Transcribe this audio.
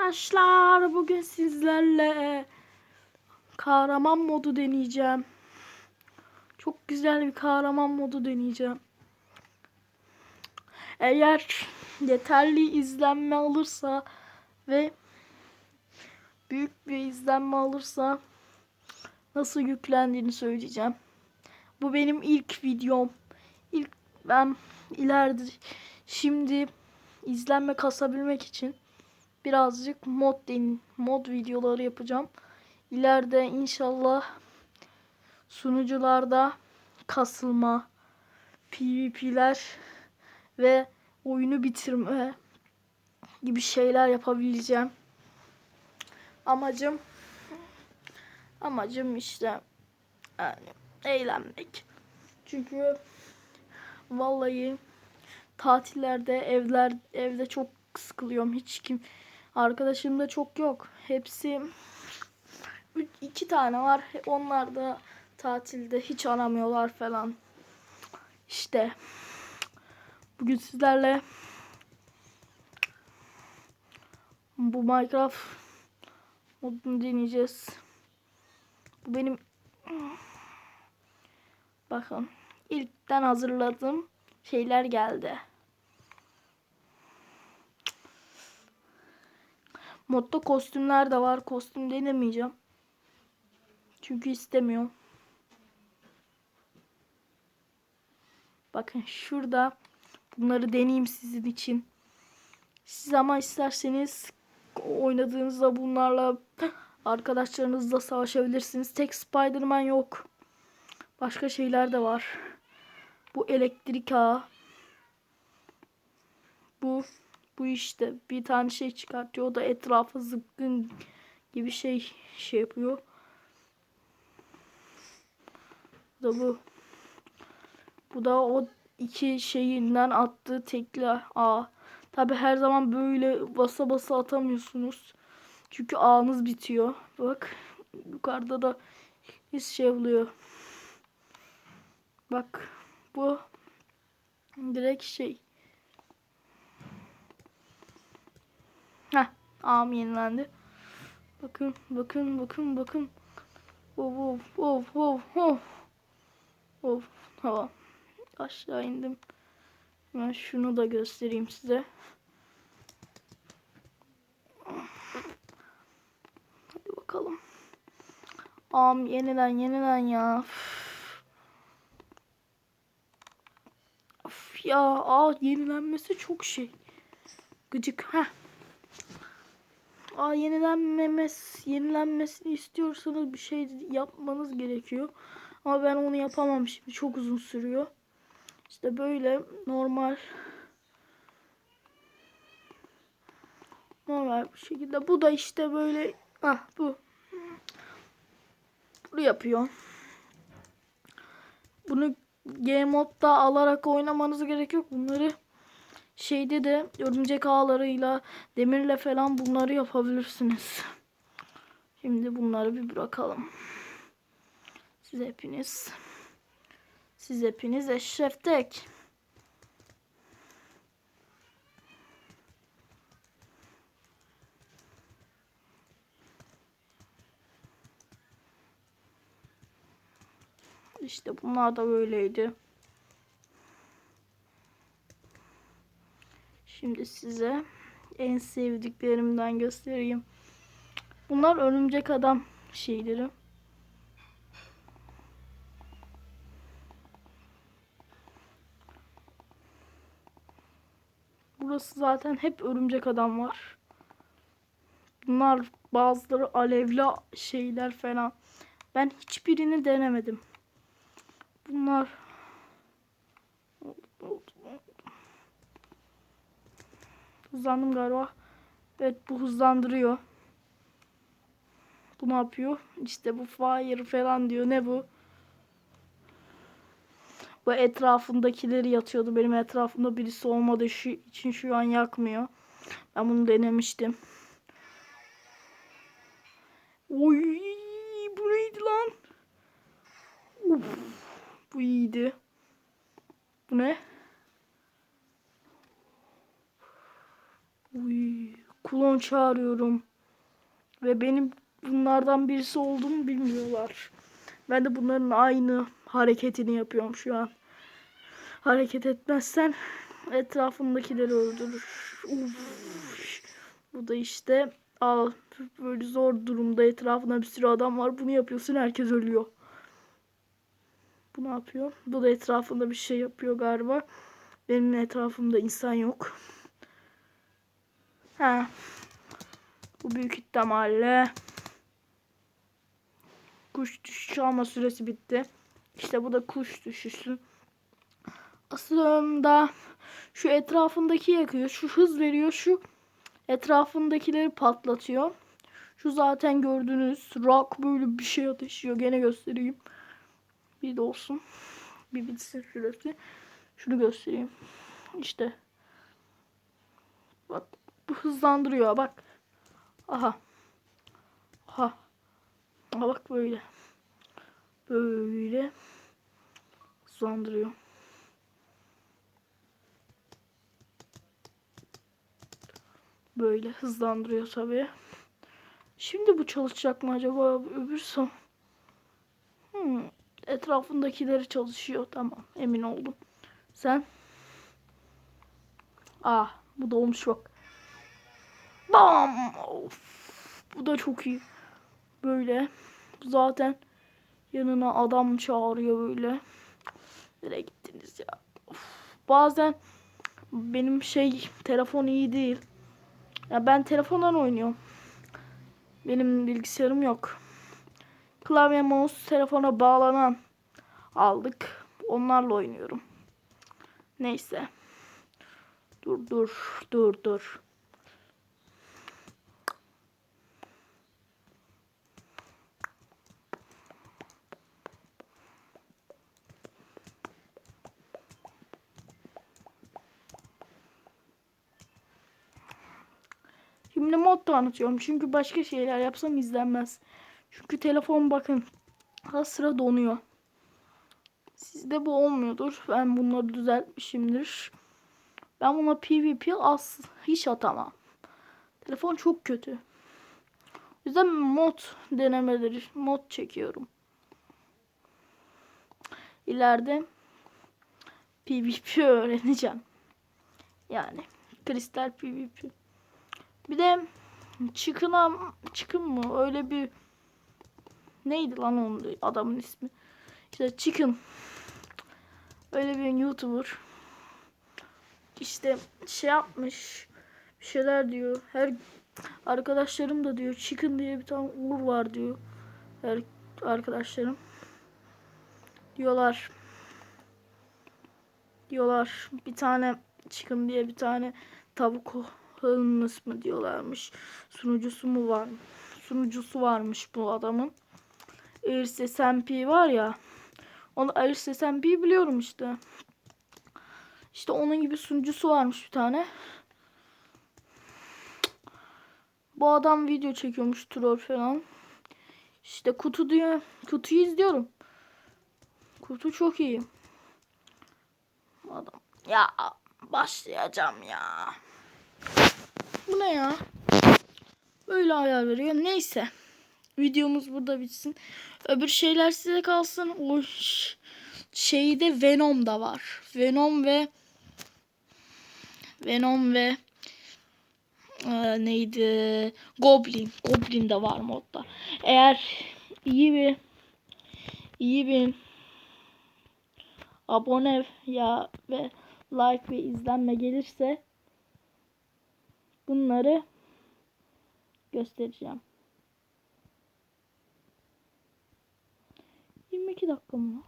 Arkadaşlar bugün sizlerle kahraman modu deneyeceğim. Çok güzel bir kahraman modu deneyeceğim. Eğer yeterli izlenme alırsa ve büyük bir izlenme alırsa nasıl yüklendiğini söyleyeceğim. Bu benim ilk videom. İlk ben ileride şimdi izlenme kasabilmek için birazcık mod den mod videoları yapacağım. İleride inşallah sunucularda kasılma, PvP'ler ve oyunu bitirme gibi şeyler yapabileceğim. Amacım amacım işte yani eğlenmek. Çünkü vallahi tatillerde evler evde çok sıkılıyorum. Hiç kim arkadaşım da çok yok. Hepsi iki tane var. Onlar da tatilde hiç aramıyorlar falan. İşte bugün sizlerle bu Minecraft modunu deneyeceğiz. Bu benim bakın ilkten hazırladığım şeyler geldi. Modda kostümler de var. Kostüm denemeyeceğim. Çünkü istemiyorum. Bakın şurada bunları deneyeyim sizin için. Siz ama isterseniz oynadığınızda bunlarla arkadaşlarınızla savaşabilirsiniz. Tek Spider-Man yok. Başka şeyler de var. Bu elektrik ağı. Bu bu işte bir tane şey çıkartıyor. O da etrafı zıpkın gibi şey şey yapıyor. Bu da bu. Bu da o iki şeyinden attığı tekli ağ. Tabi her zaman böyle basa basa atamıyorsunuz. Çünkü ağınız bitiyor. Bak yukarıda da hiç şey oluyor. Bak bu direkt şey. Heh, ağım yenilendi. Bakın, bakın, bakın, bakın. Of, of, of, of, of. Of, tamam. Aşağı indim. Ben şunu da göstereyim size. Hadi bakalım. Ağam yeniden, yeniden ya. Of ya, ağ yenilenmesi çok şey. Gıcık. Heh. Aa, yenilenmemes, yenilenmesini istiyorsanız bir şey yapmanız gerekiyor. Ama ben onu yapamam şimdi. Çok uzun sürüyor. İşte böyle normal normal bir şekilde. Bu da işte böyle ah bu. Bunu yapıyor. Bunu game modda alarak oynamanız gerek yok. Bunları şeyde de örümcek ağlarıyla demirle falan bunları yapabilirsiniz. Şimdi bunları bir bırakalım. Siz hepiniz siz hepiniz eşref. İşte bunlar da böyleydi. Şimdi size en sevdiklerimden göstereyim. Bunlar örümcek adam şeyleri. Burası zaten hep örümcek adam var. Bunlar bazıları alevli şeyler falan. Ben hiçbirini denemedim. Bunlar Hızlandım galiba. Evet bu hızlandırıyor. Bu ne yapıyor? İşte bu fire falan diyor. Ne bu? Bu etrafındakileri yatıyordu. Benim etrafımda birisi olmadığı için şu an yakmıyor. Ben bunu denemiştim. Oy bu neydi lan? Uf, bu iyiydi. Bu ne? Klon çağırıyorum. Ve benim bunlardan birisi olduğumu bilmiyorlar. Ben de bunların aynı hareketini yapıyorum şu an. Hareket etmezsen etrafındakileri öldürür. Uf. Bu da işte al böyle zor durumda etrafında bir sürü adam var. Bunu yapıyorsun herkes ölüyor. Bu ne yapıyor? Bu da etrafında bir şey yapıyor galiba. Benim etrafımda insan yok. Ha. Bu büyük ihtimalle kuş düşüşü ama süresi bitti. İşte bu da kuş düşüşü. Aslında şu etrafındaki yakıyor. Şu hız veriyor. Şu etrafındakileri patlatıyor. Şu zaten gördüğünüz rock böyle bir şey ateşiyor. Gene göstereyim. Bir de olsun. Bir bitsin şurası. Şunu göstereyim. İşte. Bak bu hızlandırıyor bak. Aha. Aha. Aha bak böyle. Böyle hızlandırıyor. Böyle hızlandırıyor tabii. Şimdi bu çalışacak mı acaba öbür son? Hmm, etrafındakileri çalışıyor. Tamam emin oldum. Sen? Ah bu da olmuş bak. Bam! Of, bu da çok iyi. Böyle. Zaten yanına adam çağırıyor böyle. Nereye gittiniz ya? Of, bazen benim şey telefon iyi değil. Ya ben telefondan oynuyorum. Benim bilgisayarım yok. Klavye mouse telefona bağlanan aldık. Onlarla oynuyorum. Neyse. Dur dur dur dur. Şimdi mod tanıtıyorum. Çünkü başka şeyler yapsam izlenmez. Çünkü telefon bakın. Ha sıra donuyor. Sizde bu olmuyordur. Ben bunları düzeltmişimdir. Ben buna PvP az hiç atamam. Telefon çok kötü. O yüzden mod denemeleri, mod çekiyorum. İleride PvP öğreneceğim. Yani kristal PvP. Bir de çıkına çıkın mı? Öyle bir neydi lan onun adamın ismi? İşte Chicken. Öyle bir YouTuber. İşte şey yapmış. Bir şeyler diyor. Her arkadaşlarım da diyor Chicken diye bir tane Uğur var diyor. Her arkadaşlarım. Diyorlar. Diyorlar bir tane Chicken diye bir tane tavuk Hılmız mı diyorlarmış. Sunucusu mu var? Sunucusu varmış bu adamın. Iris SMP var ya. Onu Iris SMP biliyorum işte. İşte onun gibi sunucusu varmış bir tane. Bu adam video çekiyormuş troll falan. İşte kutu diyor. Kutuyu izliyorum. Kutu çok iyi. Adam. Ya başlayacağım ya. Bu ne ya? Böyle ayar veriyor. Neyse. Videomuz burada bitsin. Öbür şeyler size kalsın. O şeyde Venom da var. Venom ve Venom ve e, neydi? Goblin. Goblin de var modda. Eğer iyi bir iyi bir abone ya ve like ve izlenme gelirse bunları göstereceğim. 22 dakika mı?